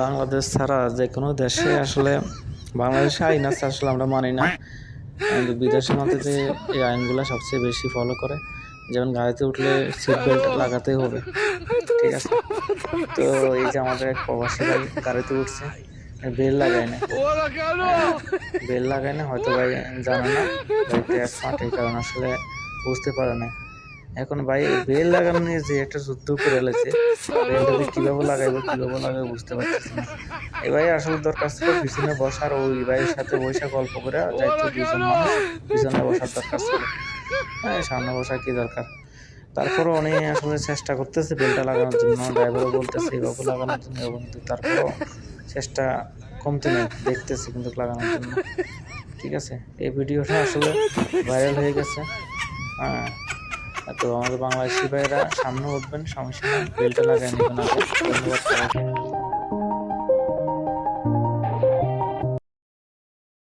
বাংলাদেশ ছাড়া যে কোনো দেশে আসলে বাংলাদেশে আইন আছে, আসলে আমরা মানি না। কিন্তু বিদেশের মধ্যে যে এই আইনগুলো সবচেয়ে বেশি ফলো করে, যেমন গাড়িতে উঠলে সিট বেল্ট লাগাতেই হবে। ঠিক আছে? তো এই যে আমাদের এক প্রবাসী গাড়িতে উঠছে বেল লাগায় না। বেল লাগায় না, হয়তো ভাই জানে না এই কারণে আসলে বুঝতে পারে না। এখন ভাই বেল লাগানো নিয়ে যে একটা যুদ্ধ করে এলেছে বেলটাকে কীভাবে লাগাইবো কীভাবে লাগাইবো বুঝতে পারতেছি না। এই ভাই আসলে দরকার ছিল পিছনে বসার ওই ভাইয়ের সাথে বসে গল্প করে যাইতো দুজন মানুষ পিছনে বসার দরকার ছিল। হ্যাঁ সামনে বসা কি দরকার? তারপরও উনি আসলে চেষ্টা করতেছে বেলটা লাগানোর জন্য ড্রাইভারও বলতেছে এইভাবে লাগানোর জন্য এবং কিন্তু তারপরও চেষ্টা কমতে নেই দেখতেছে কিন্তু লাগানোর জন্য। ঠিক আছে এই ভিডিওটা আসলে ভাইরাল হয়ে গেছে। হ্যাঁ তো আমাদের বাংলাদেশি ভাইরা সামনে উঠবেন সমস্যা নেই বেলটা লাগাই নেবেন আগে ধন্যবাদ